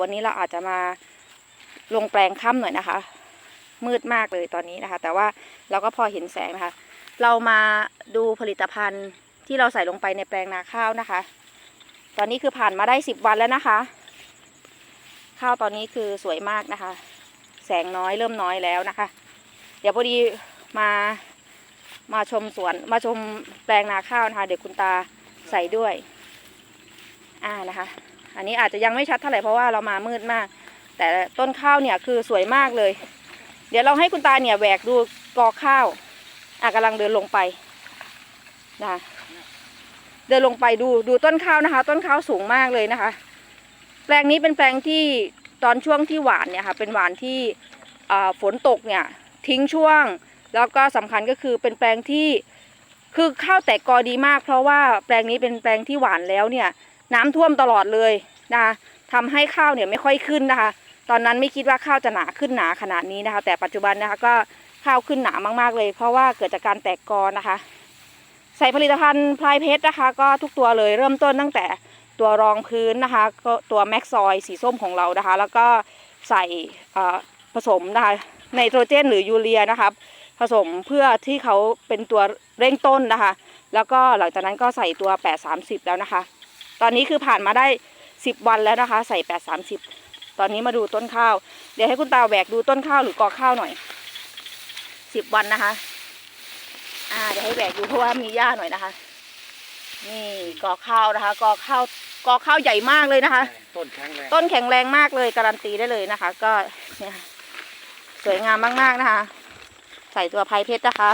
วันนี้เราอาจจะมาลงแปลงค่ำหน่อยนะคะ มืดมากเลยตอนนี้นะคะ แต่ว่าเราก็พอเห็นแสงนะคะ เรามาดูผลิตภัณฑ์ที่เราใส่ลงไปในแปลงนาข้าวนะคะ ตอนนี้คือผ่านมาได้สิบวันแล้วนะคะ ข้าวตอนนี้คือสวยมากนะคะ แสงน้อยเริ่มน้อยแล้วนะคะ เดี๋ยวพอดีมามาชมสวนมาชมแปลงนาข้าวนะคะ เดี๋ยวคุณตาใส่ด้วย อ่านะคะ อันนี้อาจจะยังไม่ชัดเท่าไหร่เพราะว่าเรามามืดมาก แต่ต้นข้าวเนี่ยคือสวยมากเลย เดี๋ยวเราให้คุณตาเนี่ยแหวกดูกอข้าวอะกำลังเดินลงไปนะคะเดินลงไปดูดูต้นข้าวนะคะ ต้นข้าวสูงมากเลยนะคะ แปลงนี้เป็นแปลงที่ตอนช่วงที่หวานเนี่ยค่ะเป็นหวานที่ฝนตกเนี่ยทิ้งช่วง แล้วก็สำคัญก็คือเป็นแปลงที่คือข้าวแตกกอดีมาก เพราะว่าแปลงนี้เป็นแปลงที่หวานแล้วเนี่ย น้ำท่วมตลอดเลยนะคะทำให้ข้าวเนี่ยไม่ค่อยขึ้นนะคะ ตอนนั้นไม่คิดว่าข้าวจะหนาขึ้นหนาขนาดนี้นะคะ แต่ปัจจุบันนะคะก็ข้าวขึ้นหนามากๆเลย เพราะว่าเกิดจากการแตกกอนะคะ ใส่ผลิตภัณฑ์พลายเพชรนะคะ ก็ทุกตัวเลยเริ่มต้นตั้งแต่ตัวรองพื้นนะคะก็ตัวแม็กซอยสีส้มของเรานะคะ แล้วก็ใส่ผสมนะคะไนโตรเจนหรือยูเรียนะคะผสมเพื่อที่เขาเป็นตัวเร่งต้นนะคะ แล้วก็หลังจากนั้นก็ใส่ตัว 830 แล้วนะคะ ตอนนี้คือผ่านมาได้ 10 วันแล้วนะคะ ใส่830ตอนนี้มาดูต้นข้าว เดี๋ยวให้คุณตาแหวกดูต้นข้าวหรือกอข้าวหน่อย10วันนะคะ อ่าเดี๋ยวให้แหวกดูเพราะว่ามีหญ้าหน่อยนะคะ นี่กอข้าวนะคะ กอข้าวกอข้าวใหญ่มากเลยนะคะ ต้นแข็งแรงต้นแข็งแรงมากเลยการันตีได้เลยนะคะ ก็เนี่ยค่ะสวยงามมากๆนะคะ ใส่ตัวไพเพชรนะคะ